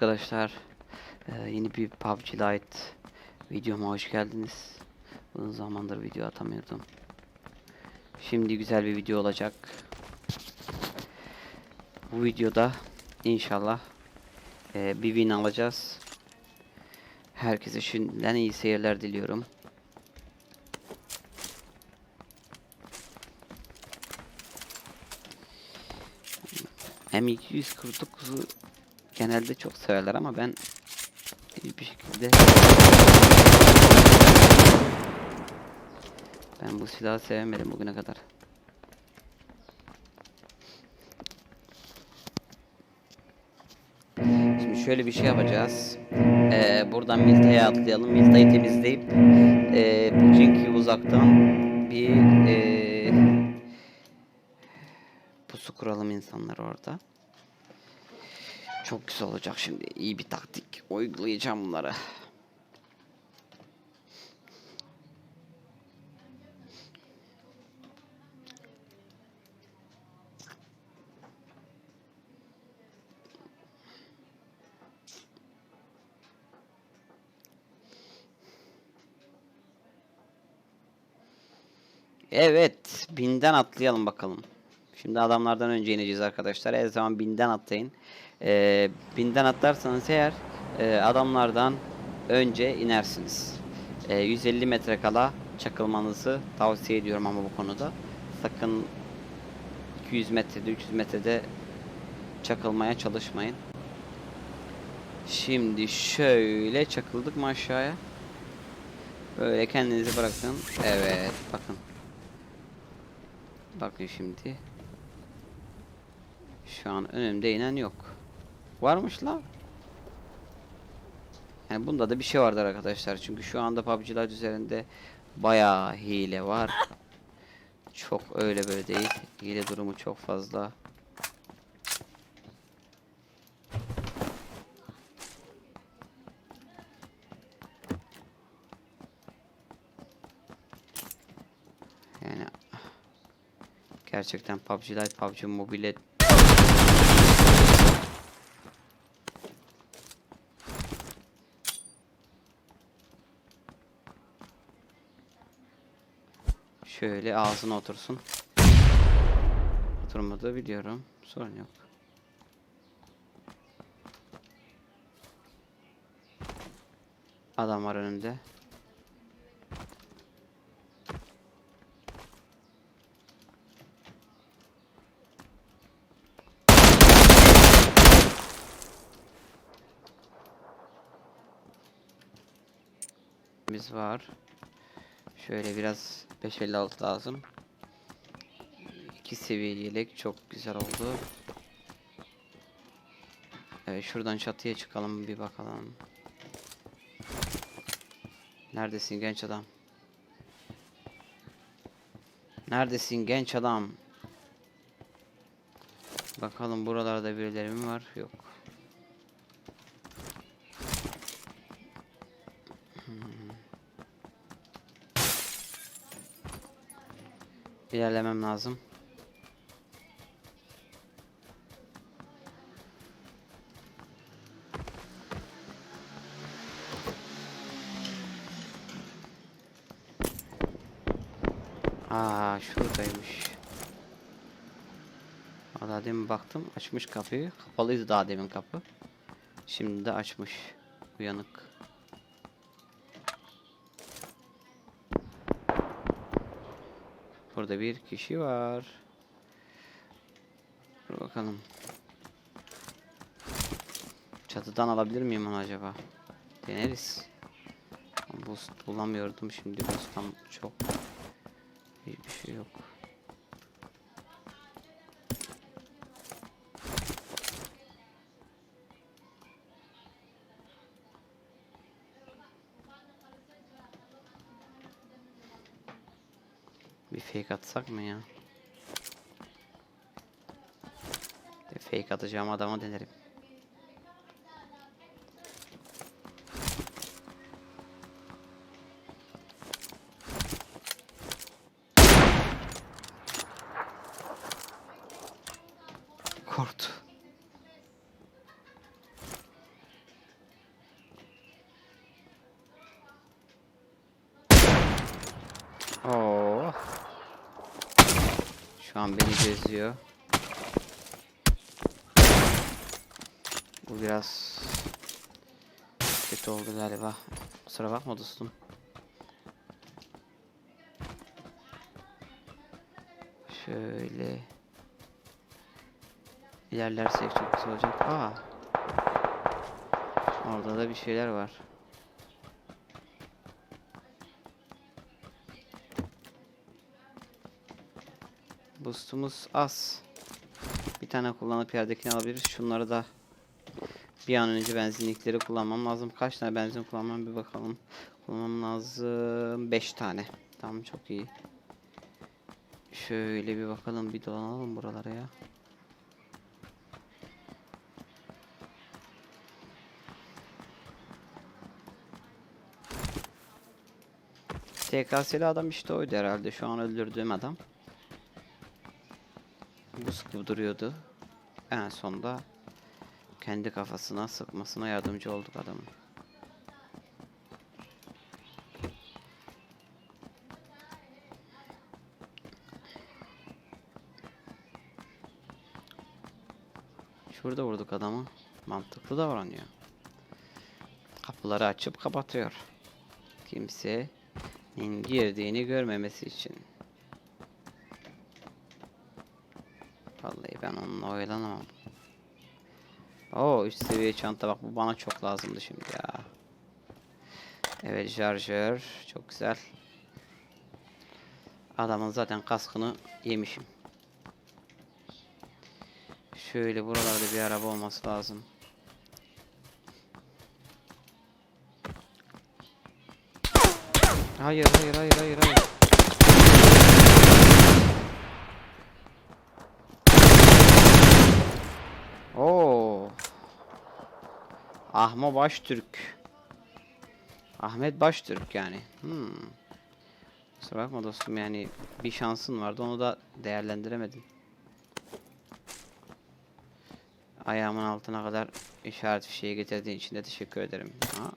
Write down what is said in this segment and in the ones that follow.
arkadaşlar. Ee, yeni bir PUBG Lite videoma hoş geldiniz. Uzun zamandır video atamıyordum. Şimdi güzel bir video olacak. Bu videoda inşallah e, bir win alacağız. Herkese şimdiden iyi seyirler diliyorum. M249'u genelde çok severler ama ben bir şekilde ben bu silahı sevemedim bugüne kadar. Şimdi şöyle bir şey yapacağız. Ee, buradan Milta'ya atlayalım. Milta'yı temizleyip ee, Putinki'yi uzaktan bir ee, pusu kuralım insanlar orada. Çok güzel olacak şimdi. İyi bir taktik uygulayacağım bunları. Evet, binden atlayalım bakalım. Şimdi adamlardan önce ineceğiz arkadaşlar. Her zaman binden atlayın. Ee, binden atlarsanız eğer e, adamlardan önce inersiniz. Ee, 150 metre kala çakılmanızı tavsiye ediyorum ama bu konuda. Sakın 200 metrede 300 metrede çakılmaya çalışmayın. Şimdi şöyle çakıldık mı aşağıya? Böyle kendinizi bırakın. Evet bakın. Bakın şimdi. Şu an önümde inen yok. Varmış la. Yani bunda da bir şey vardır arkadaşlar. Çünkü şu anda PUBG'lar üzerinde bayağı hile var. Çok öyle böyle değil. Hile durumu çok fazla. Yani gerçekten PUBG Lite, PUBG Mobile Şöyle ağzına otursun. Oturmadı biliyorum. Sorun yok. Adam var önünde. Biz var. Şöyle biraz 556 lazım. İki seviye yelek çok güzel oldu. Evet şuradan çatıya çıkalım bir bakalım. Neredesin genç adam? Neredesin genç adam? Bakalım buralarda birileri mi var? Yok. İlerlemem lazım. Aa şuradaymış. Daha demin baktım açmış kapıyı. Kapalıydı daha demin kapı. Şimdi de açmış. Uyanık. Burada bir kişi var. Dur bakalım. Çatıdan alabilir miyim onu acaba? Deneriz. Boost bulamıyordum şimdi boost'tan çok hiçbir şey yok. Fake atsak mı ya? Fake atacağım adama denerim. Geziyor. Bu biraz kötü oldu galiba. Kusura bakma dostum. Şöyle ilerlersek çok güzel olacak. Aa. Orada da bir şeyler var. Boostumuz az. Bir tane kullanıp yerdekini alabiliriz. Şunları da bir an önce benzinlikleri kullanmam lazım. Kaç tane benzin kullanmam bir bakalım. Kullanmam lazım 5 tane. Tamam çok iyi. Şöyle bir bakalım bir dolanalım buralara ya. TKS'li adam işte oydu herhalde. Şu an öldürdüğüm adam. Bu sıkı duruyordu. En sonda kendi kafasına sıkmasına yardımcı olduk adamın. Şurada vurduk adamı. Mantıklı davranıyor. Kapıları açıp kapatıyor. Kimsenin girdiğini görmemesi için. Ben onunla oyalanamam. Oo üst seviye çanta bak bu bana çok lazımdı şimdi ya. Evet şarjör çok güzel. Adamın zaten kaskını yemişim. Şöyle buralarda bir araba olması lazım. Hayır hayır hayır hayır hayır. Oo. Ahma Baştürk. Ahmet Baştürk yani. Hmm. Kusura bakma dostum yani bir şansın vardı onu da değerlendiremedin. Ayağımın altına kadar işaret fişeği getirdiğin için de teşekkür ederim. Ha.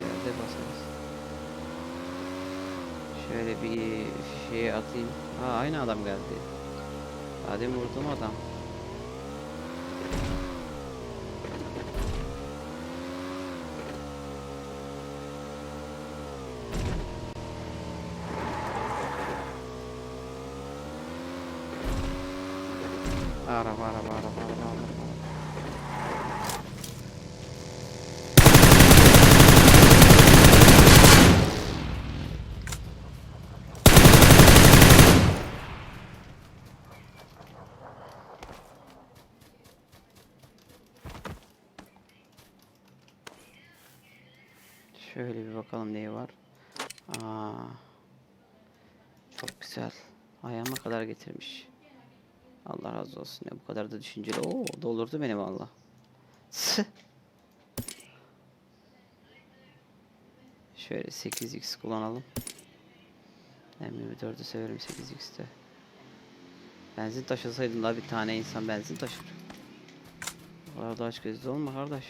Yerde basarız. Şöyle bir şey atayım. Ha aynı adam geldi. Hadi vurdum adam. Araba araba araba araba araba. Şöyle bir bakalım neyi var. Aa, çok güzel. Ayağıma kadar getirmiş. Allah razı olsun ya bu kadar da düşünceli. Oo doldurdu beni valla. Şöyle 8x kullanalım. M24'ü severim 8x'te. Benzin taşısaydım daha bir tane insan benzin taşır. Bu kadar da aç gözlü olma kardeş.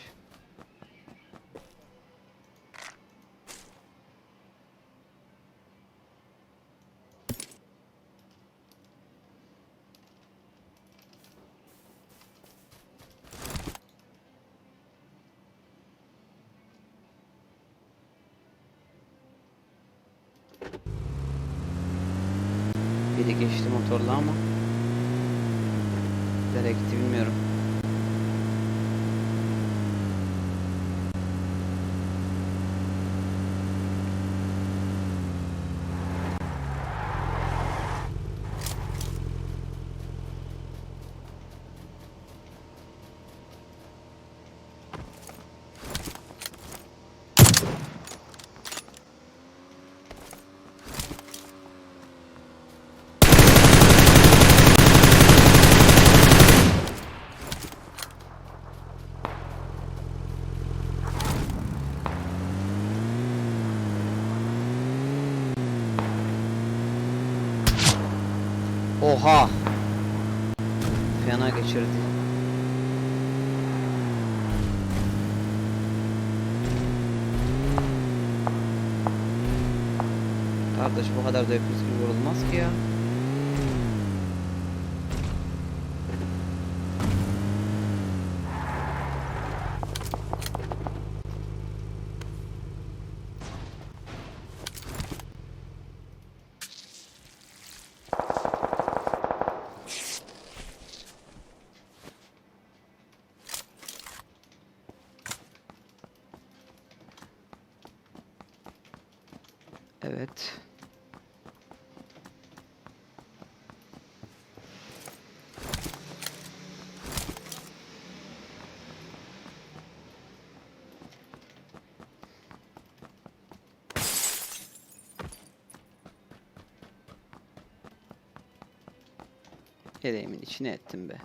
Geçti motorla ama Nereye bilmiyorum. Oha! Fena geçirdi. Kardeş bu kadar da öküz gibi vurulmaz ki ya. Evet. Eleğimin içine ettim be.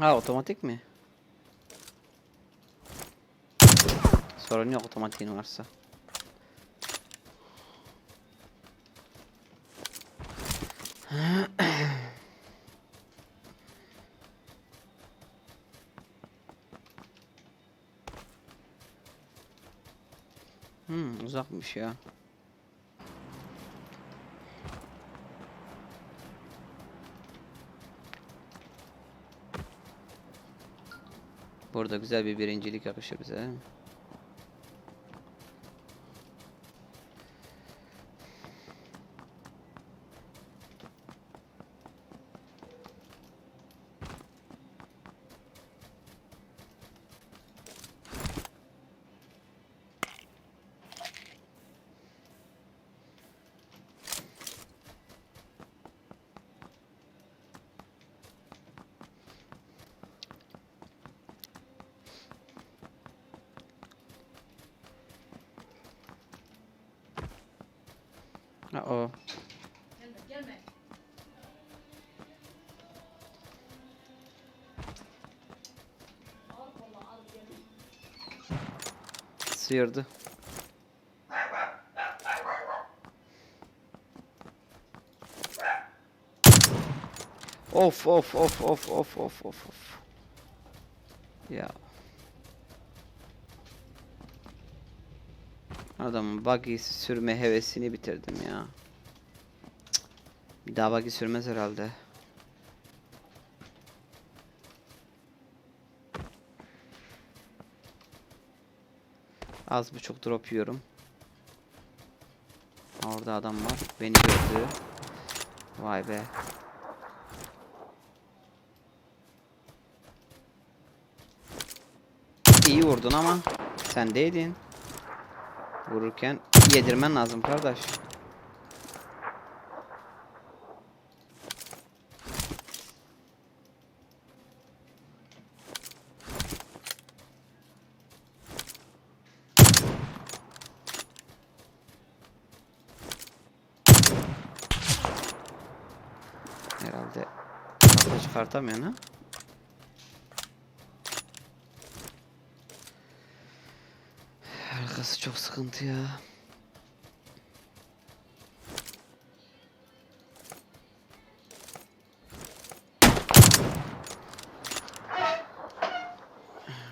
Ha otomatik mi? Sorun yok otomatiğin varsa. Hmm, uzakmış ya. Burada güzel bir birincilik yakışır bize. Değil mi? Ha o. Gelme gelme. Al kola al gelme. Sıyırdı. Of of of of of of of of. Ya. Adamın buggy sürme hevesini bitirdim ya. Bir daha buggy sürmez herhalde. Az buçuk drop yiyorum. Orada adam var. Beni gördü. Vay be. İyi vurdun ama sen değdin. Vururken yedirmen lazım kardeş. Herhalde kafa çıkartamıyor ha. Çok sıkıntı ya.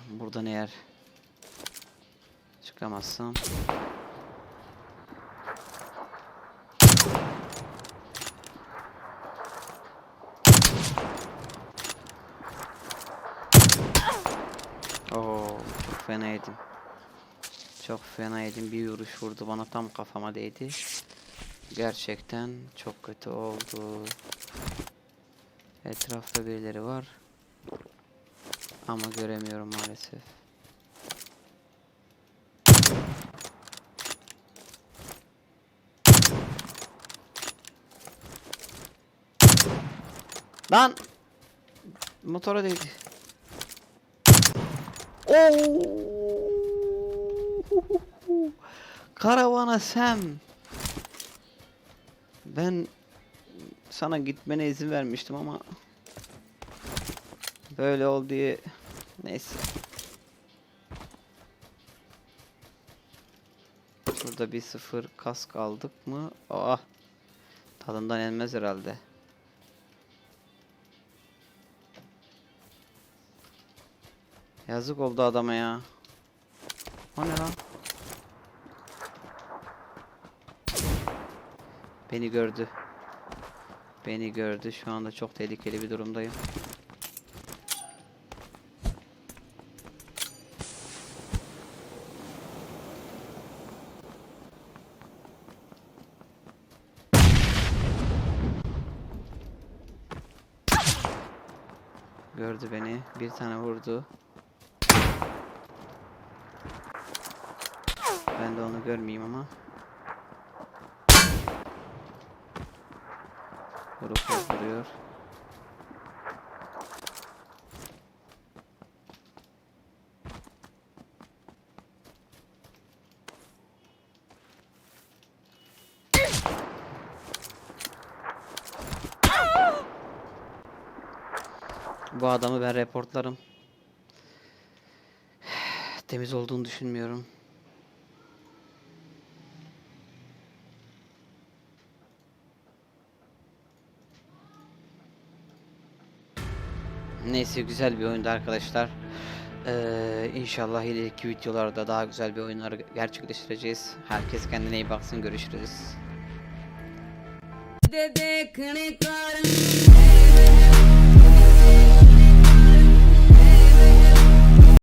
Buradan eğer çıkamazsam Oo, çok fena yedim. Çok fena yedim. Bir vuruş vurdu bana tam kafama değdi. Gerçekten çok kötü oldu. Etrafta birileri var. Ama göremiyorum maalesef. Lan! Motora değdi. Oo! Karavana Sam. Ben sana gitmene izin vermiştim ama böyle oldu diye neyse. Burada bir sıfır kask aldık mı? Aa. Tadından yenmez herhalde. Yazık oldu adama ya. O ne lan? Beni gördü. Beni gördü. Şu anda çok tehlikeli bir durumdayım. Gördü beni. Bir tane vurdu. Ben de onu görmeyeyim ama. Vurup vuruyor. Bu adamı ben reportlarım. Temiz olduğunu düşünmüyorum. Neyse güzel bir oyundu arkadaşlar. Ee, inşallah ileriki videolarda daha güzel bir oyunlar gerçekleştireceğiz. Herkes kendine iyi baksın. Görüşürüz.